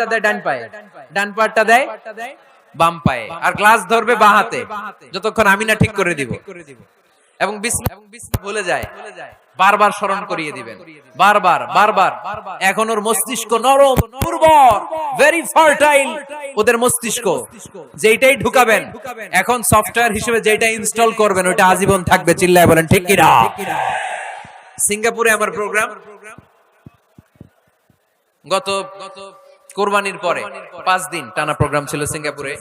পায়েরটা দেয় ডান পায়ে। ডান পায়েরটা দেয় বাম পায়ে। আর গ্লাস ধরবে বাঁ হাতে। যতক্ষণ আমি না ঠিক করে দিব। এবং ভুলে যায়। বারবার স্মরণ করিয়ে দিবেন। বারবার বারবার এখন ওর মস্তিষ্ক নরম উর্বর ভেরি ফার্টাইল ওদের মস্তিষ্ক। যেইটাই ঢুকাবেন এখন সফটওয়্যার হিসেবে যেটা ইনস্টল করবেন ওটা আজীবন থাকবে। চিল্লায় বলেন ঠিক কিনা সিঙ্গাপুরে আমার প্রোগ্রাম গত গত কোরবানির পরে পাঁচ দিন টানা প্রোগ্রাম ছিল সিঙ্গাপুরে।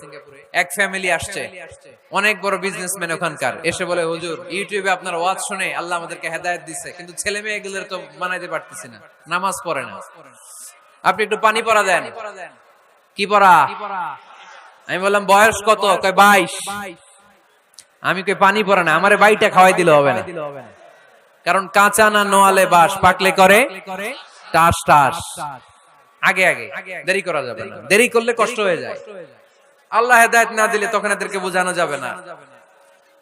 এক ফ্যামিলি আসছে। অনেক বড় বিজনেসম্যান ওখানকার। এসে বলে হুজুর ইউটিউবে আপনার ওয়াজ শুনে আল্লাহ আমাদেরকে হেদায়েত দিচ্ছে কিন্তু ছেলে মেয়ে এগুলোর তো বানাইতে পারতেছি না। নামাজ পড়ে না। আপনি একটু পানি পড়া দেন। কি পড়া আমি বললাম বয়স কত? কয় বাইশ। আমি কই পানি পড়া না? আমারে বাইটা খাওয়াই দিলে হবে না। কারণ কাঁচা না নোয়ালে বাস পাকলে করে টাস টাস। আগে আগে। দেরি করা যাবে না। দেরি করলে কষ্ট হয়ে যায়। আল্লাহ হেদায়েত না দিলে তখন এদেরকে বোঝানো যাবে না।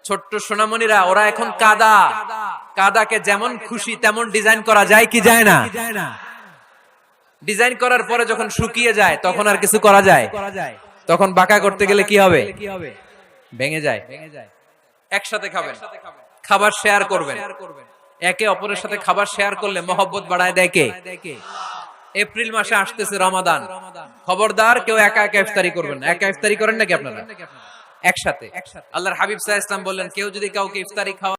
ছোট্ট সোনামণিরা ওরা এখন কাদা। কাদাকে যেমন খুশি তেমন ডিজাইন করা যায় কি যায় না? ডিজাইন করার পরে যখন শুকিয়ে যায় তখন আর কিছু করা যায়? তখন বাঁকা করতে গেলে কি হবে? ভেঙে যায়। একসাথে খাবেন। খাবার শেয়ার করবেন। একে অপরের সাথে খাবার শেয়ার করলে মহব্বত বাড়ায় দেয় কে? এপ্রিল মাসে আসতেছে রমাদান। খবরদার কেউ একা একা ইফতারি করবেন একা ইফতারি করেন নাকি আপনারা? একসাথে। আল্লাহর হাবিব সাহা ইসলাম বললেন কেউ যদি কাউকে ইফতারি খাওয়া